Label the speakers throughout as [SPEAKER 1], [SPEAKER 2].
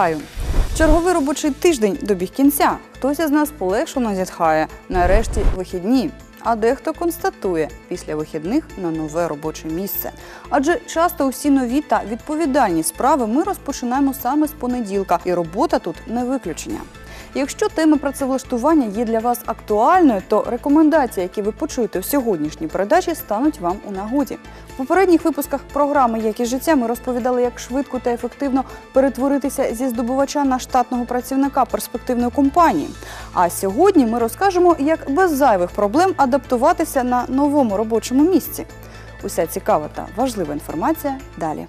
[SPEAKER 1] Вітаю! Черговий робочий тиждень добіг кінця. Хтось із нас полегшено зітхає. Нарешті вихідні. А дехто констатує після вихідних на нове робоче місце. Адже часто усі нові та відповідальні справи ми розпочинаємо саме з понеділка, і робота тут не виключення. Якщо тема працевлаштування є для вас актуальною, то рекомендації, які ви почуєте в сьогоднішній передачі, стануть вам у нагоді. В попередніх випусках програми Якість життя ми розповідали, як швидко та ефективно перетворитися зі здобувача на штатного працівника перспективної компанії. А сьогодні ми розкажемо, як без зайвих проблем адаптуватися на новому робочому місці. Уся цікава та важлива інформація далі.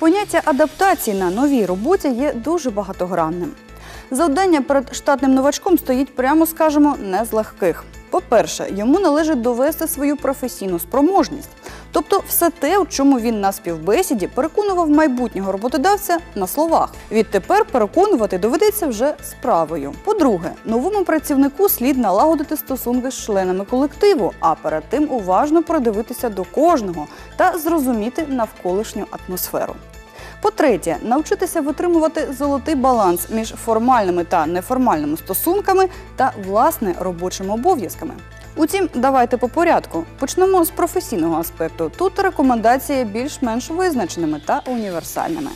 [SPEAKER 1] Поняття адаптації на новій роботі є дуже багатогранним. Завдання перед штатним новачком стоїть, прямо скажемо, не з легких. По-перше, йому належить довести свою професійну спроможність, тобто все те, у чому він на співбесіді переконував майбутнього роботодавця на словах. Відтепер переконувати доведеться вже справою. По-друге, новому працівнику слід налагодити стосунки з членами колективу, а перед тим уважно придивитися до кожного та зрозуміти навколишню атмосферу. По-третє, навчитися витримувати золотий баланс між формальними та неформальними стосунками та власне робочими обов'язками. Утім, давайте по порядку. Почнемо з професійного аспекту. Тут рекомендації більш-менш визначеними та універсальними.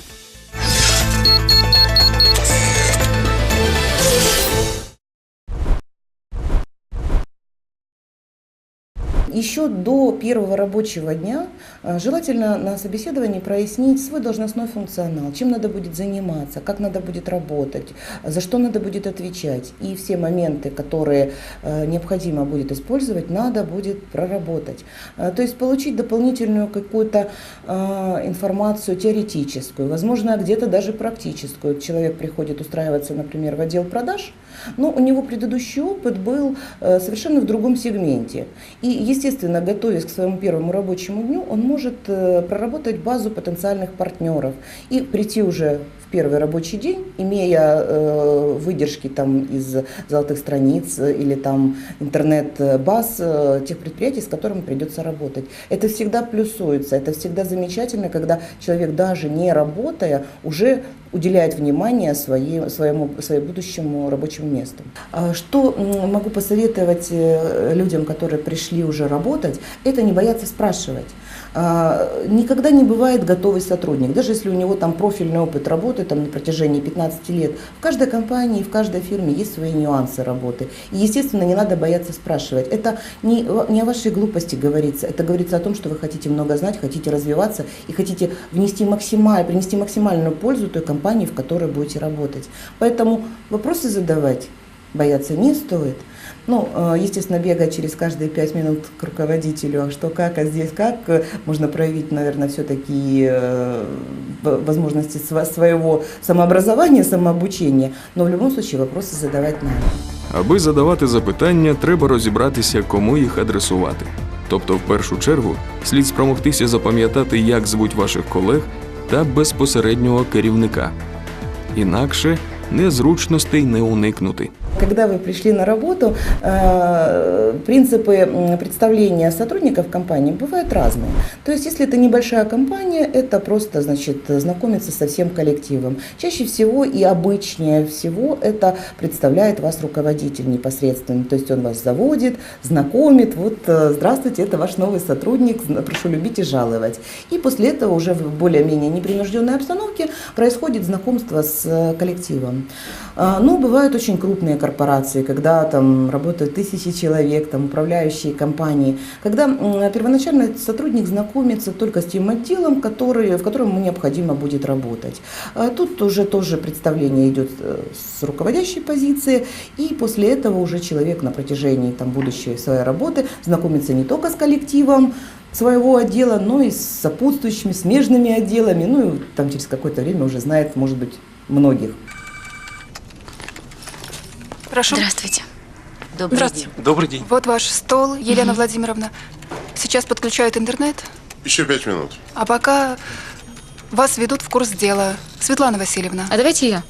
[SPEAKER 2] Еще до первого рабочего дня э, желательно на собеседовании прояснить свой должностной функционал, чем надо будет заниматься, как надо будет работать, за что надо будет отвечать. И все моменты, которые э, необходимо будет использовать, надо будет проработать. Э, То есть получить дополнительную какую-то информацию теоретическую, возможно, где-то даже практическую. Человек приходит устраиваться, например, в отдел продаж, но у него предыдущий опыт был совершенно в другом сегменте. И, естественно, готовясь к своему первому рабочему дню, он может э, проработать базу потенциальных партнеров и прийти уже в первый рабочий день, имея э, выдержки там из золотых страниц э, или там интернет-баз тех предприятий, с которыми придется работать. Это всегда плюсуется, это всегда замечательно, когда человек даже не работая уже уделяет внимание своей, своему, своему будущему рабочему месту. А Что могу посоветовать людям, которые пришли уже работать, это не бояться спрашивать. А, Никогда не бывает готовый сотрудник, даже если у него там профильный опыт работы там, на протяжении 15 лет. В каждой компании, в каждой фирме есть свои нюансы работы. И, естественно, не надо бояться спрашивать. Это не, не о вашей глупости говорится, это говорится о том, что вы хотите много знать, хотите развиваться и хотите внести максималь, принести максимальную пользу той компании, в которой будете работать. Поэтому вопросы задавать бояться не стоит. Ну, э, естественно, бегать через каждые пять минут к руководителю, а что как, а здесь как, э, можно проявить, наверное, все-таки возможности сва- своего самообразования, самообучения, но в любом случае вопросы задавать надо.
[SPEAKER 3] Аби задавати запитання, треба розібратися, кому їх адресувати. Тобто, в першу чергу, слід спромогтися запам'ятати, як звуть ваших колег та безпосереднього керівника. Інакше незручностей не уникнути.
[SPEAKER 2] Когда вы пришли на работу, э, принципы представления сотрудников компании бывают разные. То есть, если это небольшая компания, это просто, значит, знакомиться со всем коллективом. Чаще всего и обычнее всего это представляет вас руководитель непосредственно. То есть, он вас заводит, знакомит, вот, э, здравствуйте, это ваш новый сотрудник, прошу любить и жаловать. И после этого уже в более-менее непринужденной обстановке происходит знакомство с э, коллективом. А, Ну, бывают очень крупные корпорации, когда там работают тысячи человек, там управляющие компании, когда первоначально сотрудник знакомится только с тем отделом, который, в котором ему необходимо будет работать. А Тут уже тоже представление идет э, с руководящей позиции, и после этого уже человек на протяжении там, будущей своей работы знакомится не только с коллективом, своего отдела, но и с сопутствующими, смежными отделами, ну и там через какое-то время уже знает, может быть, многих.
[SPEAKER 4] Прошу.
[SPEAKER 5] Здравствуйте. Добрый
[SPEAKER 4] Здравствуйте.
[SPEAKER 5] день.
[SPEAKER 6] Добрый день.
[SPEAKER 4] Вот ваш стол, Елена Владимировна. Сейчас подключают интернет,
[SPEAKER 6] Еще пять минут.
[SPEAKER 4] а пока вас ведут в курс дела. Светлана Васильевна.
[SPEAKER 5] А давайте я.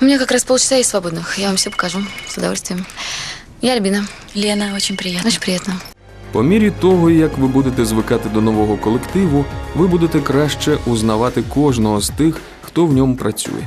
[SPEAKER 5] У меня как раз полчаса есть свободных. Я вам все покажу. С удовольствием. Я Альбина.
[SPEAKER 7] Лена, очень приятно.
[SPEAKER 5] Очень приятно.
[SPEAKER 3] По мірі того, як ви будете звикати до нового колективу, ви будете краще узнавати кожного з тих, хто в ньому працює.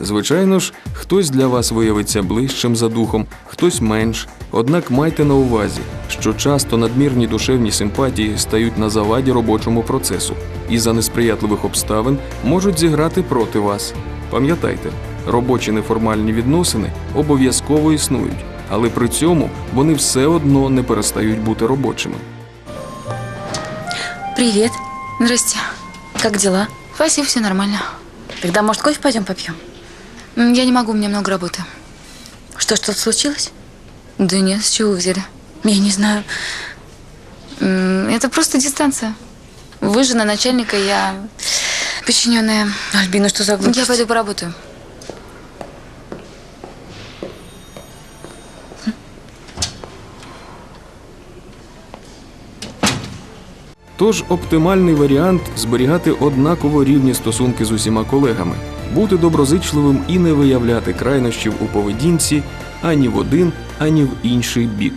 [SPEAKER 3] Звичайно ж, хтось для вас виявиться ближчим за духом, хтось менш. Однак майте на увазі, що часто надмірні душевні симпатії стають на заваді робочому процесу і за несприятливих обставин можуть зіграти проти вас. Пам'ятайте, робочі неформальні відносини обов'язково існують, але при цьому вони все одно не перестають бути робочими.
[SPEAKER 5] Привет. Здрасте. Как дела?
[SPEAKER 4] Спасибо, все нормально.
[SPEAKER 5] Тогда, может, кофе пойдем попьем?
[SPEAKER 4] М, Я не могу, у меня много работы.
[SPEAKER 5] Что, что-то случилось?
[SPEAKER 4] Да нет, с чего вы взяли?
[SPEAKER 5] Я не знаю.
[SPEAKER 4] М, Это просто дистанция. Вы жена начальника, я подчиненная.
[SPEAKER 5] Альбина, что за глупость?
[SPEAKER 4] Я пойду поработаю.
[SPEAKER 3] Тож оптимальний варіант зберігати однаково рівні стосунки з усіма колегами, бути доброзичливим і не виявляти крайнощів у поведінці ані в один, ані в інший бік.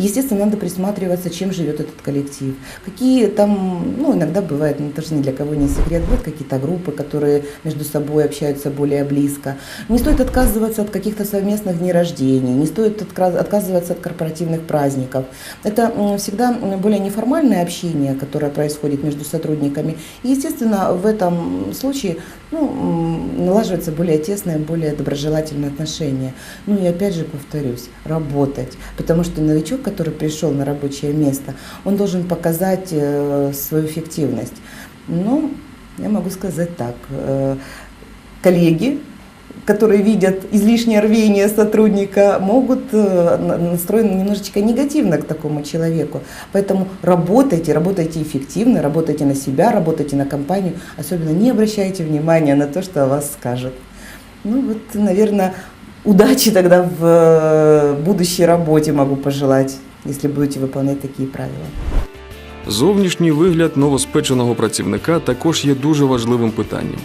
[SPEAKER 2] Естественно, надо присматриваться, чем живет этот коллектив. Какие там, ну, иногда бывает, ну, это ни для кого не секрет, бывают какие-то группы, которые между собой общаются более близко. Не стоит отказываться от каких-то совместных дней рождения, не стоит отказываться от корпоративных праздников. Это всегда более неформальное общение, которое происходит между сотрудниками. И, естественно, в этом случае ну, налаживается более тесное, более доброжелательное отношение. Ну и опять же повторюсь, работать. Потому что новичок, который пришел на рабочее место, он должен показать э, свою эффективность. Ну, я могу сказать так. э, коллеги, которые видят излишнее рвение сотрудника, могут э, на- настроены немножечко негативно к такому человеку. Поэтому работайте, работайте эффективно, работайте на себя, работайте на компанию. Особенно не обращайте внимания на то, что о вас скажут. Ну вот, наверное, удачи тогда в э, будущей работе могу пожелать, если будете выполнять такие правила.
[SPEAKER 3] Зовнішній вигляд новоспеченого працівника також є дуже важливим питанням.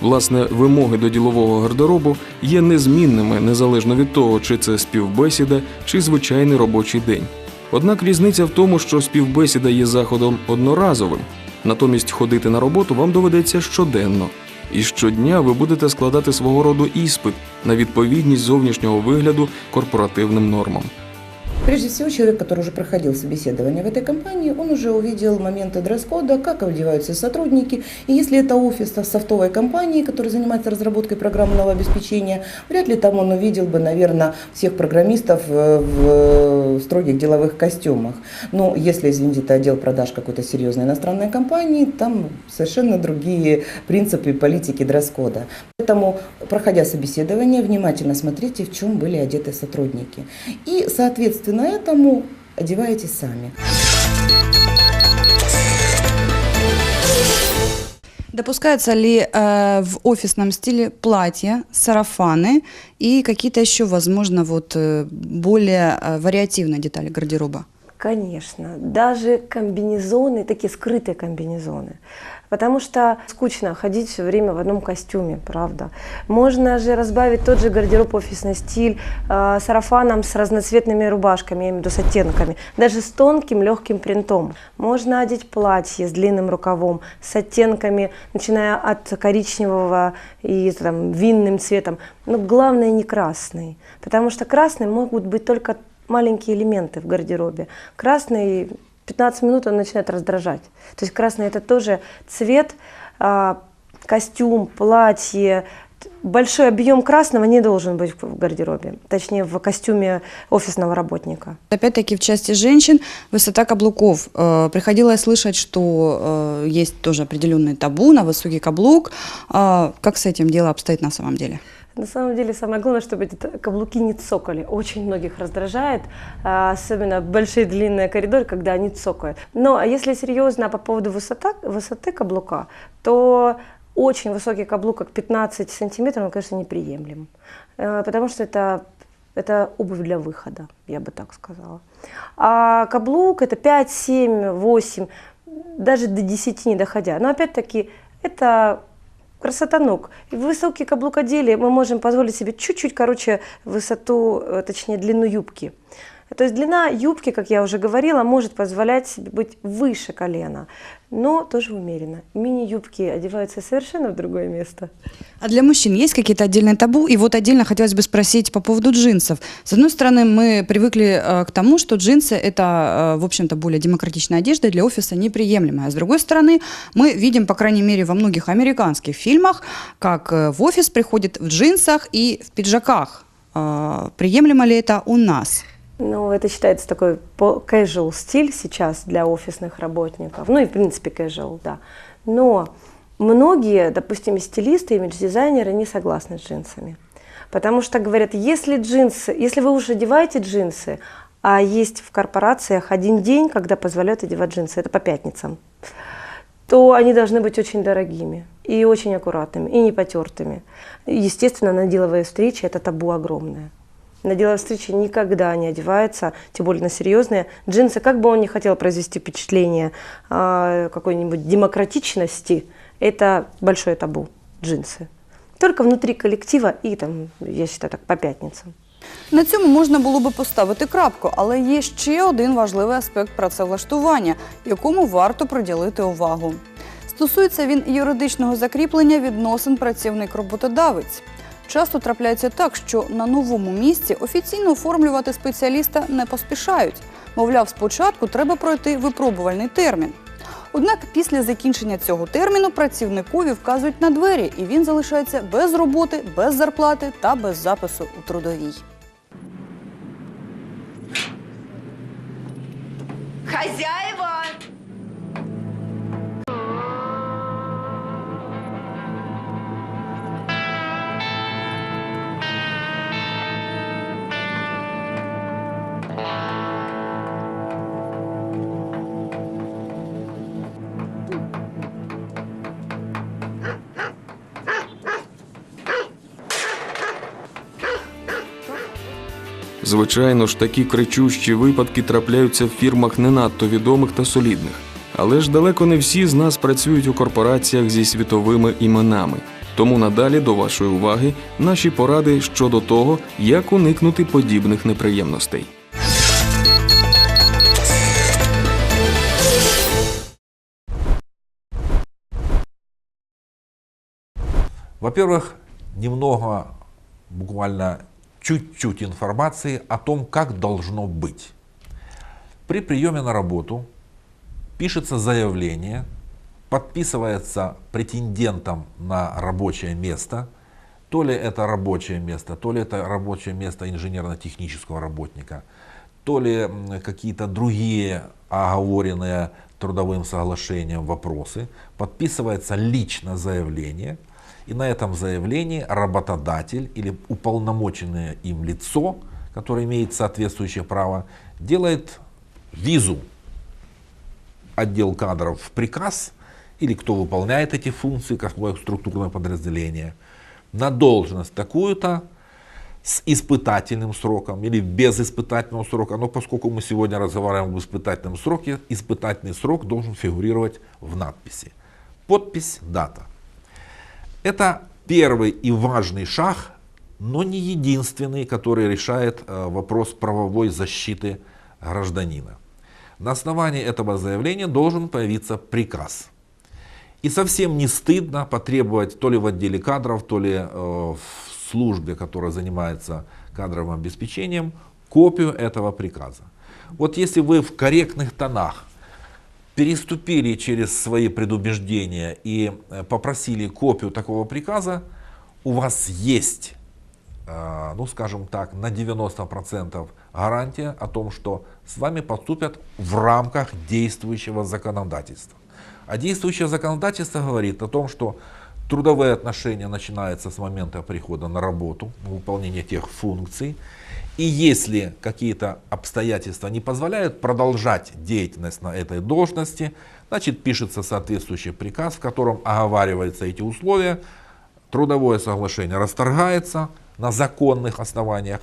[SPEAKER 3] Власне, вимоги до ділового гардеробу є незмінними незалежно від того, чи це співбесіда, чи звичайний робочий день. Однак різниця в тому, що співбесіда є заходом одноразовим, натомість ходити на роботу вам доведеться щоденно. І щодня ви будете складати свого роду іспит на відповідність зовнішнього вигляду корпоративним нормам.
[SPEAKER 2] Прежде всего, человек, который уже проходил собеседование в этой компании, он уже увидел моменты дресс-кода, как одеваются сотрудники. И если это офис софтовой компании, который занимается разработкой программного обеспечения, вряд ли там он увидел бы, наверное, всех программистов э, в строгих деловых костюмах. Но если, извините, это отдел продаж какой-то серьезной иностранной компании, там совершенно другие принципы политики дресс-кода. Поэтому, проходя собеседование, внимательно смотрите, в чем были одеты сотрудники. И, соответственно, этому одеваетесь сами.
[SPEAKER 1] Допускаются ли э, в офисном стиле платья, сарафаны и какие-то еще, возможно, вот э, более э, вариативные детали гардероба?
[SPEAKER 6] Конечно, даже комбинезоны, такие скрытые комбинезоны. Потому что скучно ходить все время в одном костюме, правда. Можно же разбавить тот же гардероб офисный стиль э, сарафаном с разноцветными рубашками, я имею в виду с оттенками, даже с тонким легким принтом. Можно одеть платье с длинным рукавом, с оттенками, начиная от коричневого и там, винным цветом. Но главное не красный, потому что красный могут быть только маленькие элементы в гардеробе. Красный 15 минут он начинает раздражать. То есть красный это тоже цвет, а, костюм, платье. Большой объем красного не должен быть в гардеробе, точнее в костюме офисного работника.
[SPEAKER 1] Опять-таки в части женщин высота каблуков. Э, Приходилось слышать, что э, есть тоже определенный табу на высокий каблук. А Как с этим дело обстоит на самом деле?
[SPEAKER 6] На самом деле самое главное, чтобы эти каблуки не цокали. Очень многих раздражает, а, особенно большие длинные коридоры, когда они цокают. Но а если серьезно по поводу высота, высоты каблука, то очень высокий каблук, как 15 сантиметров, он, конечно, неприемлем. Э, Потому что это, это обувь для выхода, я бы так сказала. А каблук это 5, 7, 8, даже до 10 не доходя. Но опять-таки это красота ног. И в высокий каблук одели мы можем позволить себе чуть-чуть короче высоту, э, точнее длину юбки. То есть длина юбки, как я уже говорила, может позволять себе быть выше колена, но тоже умеренно. Мини-юбки одеваются совершенно в другое место.
[SPEAKER 1] А для мужчин есть какие-то отдельные табу? И вот отдельно хотелось бы спросить по поводу джинсов. С одной стороны, мы привыкли э, к тому, что джинсы – это, э, в общем-то, более демократичная одежда для офиса неприемлемая. А с другой стороны, мы видим, по крайней мере, во многих американских фильмах, как э, в офис приходит в джинсах и в пиджаках. Приемлемо ли это у нас?
[SPEAKER 6] Ну, это считается такой casual стиль сейчас для офисных работников. Ну и, в принципе, casual, да. Но многие, допустим, стилисты, имидж-дизайнеры не согласны с джинсами. Потому что говорят, если джинсы, если вы уж одеваете джинсы, а есть в корпорациях один день, когда позволяют одевать джинсы, это по пятницам, то они должны быть очень дорогими и очень аккуратными, и не потертыми. Естественно, на деловые встречи это табу огромное. На деловой встрече никогда не одевается, тем более на серьезные джинсы. Как бы он ни хотел произвести впечатление а, какой-нибудь демократичности, это большое табу джинсы. Только внутри коллектива і там, я считаю, так по п'ятницям.
[SPEAKER 1] На цьому можна було би поставити крапку, але є ще один важливий аспект працевлаштування, якому варто приділити увагу. Стосується він юридичного закріплення відносин працівник-роботодавець. Часто трапляється так, що на новому місці офіційно оформлювати спеціаліста не поспішають. Мовляв, спочатку треба пройти випробувальний термін. Однак після закінчення цього терміну працівникові вказують на двері, і він залишається без роботи, без зарплати та без запису у трудовій.
[SPEAKER 7] Хозяева!
[SPEAKER 3] Звичайно ж, такі кричущі випадки трапляються в фірмах не надто відомих та солідних. Але ж далеко не всі з нас працюють у корпораціях зі світовими іменами. Тому надалі до вашої уваги наші поради щодо того, як уникнути подібних неприємностей.
[SPEAKER 8] Во-первых, немного, буквально чуть-чуть информации о том, как должно быть. При приеме на работу пишется заявление, подписывается претендентом на рабочее место, то ли это рабочее место, то ли это рабочее место инженерно-технического работника, то ли какие-то другие оговоренные трудовым соглашением вопросы, подписывается лично заявление, и на этом заявлении работодатель или уполномоченное им лицо, которое имеет соответствующее право, делает визу отдел кадров в приказ или кто выполняет эти функции, какое структурное подразделение, на должность такую-то с испытательным сроком или без испытательного срока. Но поскольку мы сегодня разговариваем об испытательном сроке, испытательный срок должен фигурировать в надписи. Подпись, дата. Это первый и важный шаг, но не единственный, который решает э, вопрос правовой защиты гражданина. На основании этого заявления должен появиться приказ. И совсем не стыдно потребовать то ли в отделе кадров, то ли э, в службе, которая занимается кадровым обеспечением, копию этого приказа. Вот если вы в корректных тонах переступили через свои предубеждения и э, попросили копию такого приказа, у вас есть, э, ну скажем так, на 90% гарантия о том, что с вами поступят в рамках действующего законодательства. А действующее законодательство говорит о том, что трудовые отношения начинаются с момента прихода на работу, выполнения тех функций. И если какие-то обстоятельства не позволяют продолжать деятельность на этой должности, значит пишется соответствующий приказ, в котором оговариваются эти условия, трудовое соглашение расторгается на законных основаниях,